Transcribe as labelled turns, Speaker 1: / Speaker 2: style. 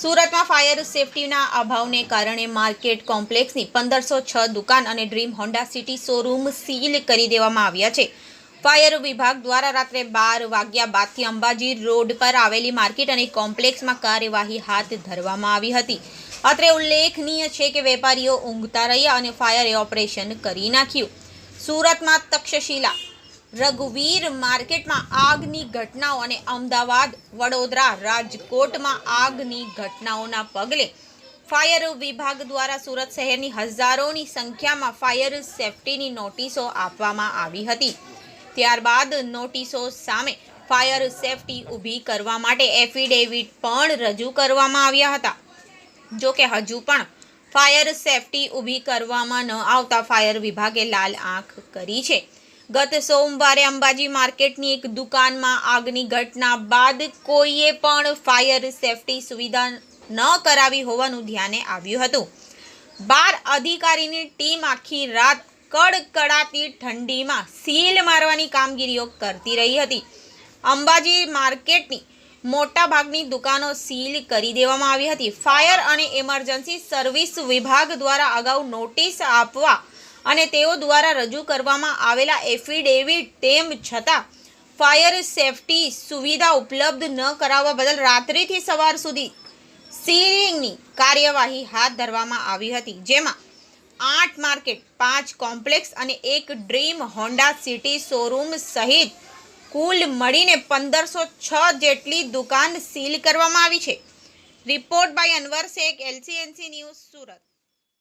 Speaker 1: સુરતમાં ફાયર સેફટીના અભાવને કારણે માર્કેટ કોમ્પ્લેક્સની પંદરસો છ દુકાન અને dream Honda City showroom seal કરી દેવામાં આવ્યા છે. ફાયર વિભાગ દ્વારા રાત્રે બાર વાગ્યા બાદથી અંબાજી રોડ પર આવેલી માર્કેટ અને કોમ્પ્લેક્સમાં કાર્યવાહી હાથ ધરવામાં આવી હતી. અત્રે ઉલ્લેખનીય છે કે વેપારીઓ ઊંઘતા રહ્યા અને ફાયરે ઓપરેશન કરી નાખ્યું. સુરતમાં તક્ષશિલા રઘુવીર માર્કેટમાં આગની ઘટનાઓ અને અમદાવાદ વડોદરા રાજકોટમાં આગની ઘટનાઓના પગલે ફાયર વિભાગ દ્વારા સુરત શહેરની હજારોની સંખ્યામાં ફાયર સેફટીની નોટિસો આપવામાં આવી હતી. ત્યારબાદ નોટિસો સામે ફાયર સેફટી ઊભી કરવા માટે એફિડેવિટ પણ રજૂ કરવામાં આવ્યા હતા. જો કે હજુ પણ ફાયર સેફટી ઊભી કરવામાં ન આવતા ફાયર વિભાગે લાલ આંખ કરી છે. ગત સોમવારે અંબાજી માર્કેટની એક દુકાનમાં આગની ઘટના બાદ કોઈએ પણ ફાયર સેફટી સુવિધા ન કરાવી હોવાનું ધ્યાને આવ્યું હતું. બાર અધિકારીની ટીમ આખી રાત કડકડાતી ઠંડીમાં સીલ મારવાની કામગીરીઓ કરતી રહી હતી. અંબાજી માર્કેટની મોટા ભાગની દુકાનો સીલ કરી દેવામાં આવી હતી. ફાયર અને ઇમરજન્સી સર્વિસ વિભાગ દ્વારા અગાઉ નોટિસ આપવા અને તેઓ દ્વારા રજૂ કરવામાં આવેલા એફિડેવિટ તેમ છતાં ફાયર સેફટી સુવિધા ઉપલબ્ધ ન કરાવવા બદલ રાત્રિથી સવાર સુધી સીલિંગની કાર્યવાહી હાથ ધરવામાં આવી હતી, જેમાં આઠ માર્કેટ, પાંચ કોમ્પ્લેક્સ અને એક ડ્રીમ હોન્ડા સિટી શોરૂમ સહિત કુલ મળીને પંદરસો છ જેટલી દુકાન સીલ કરવામાં આવી છે. Report by Anwar Shaikh, LCNC news Surat.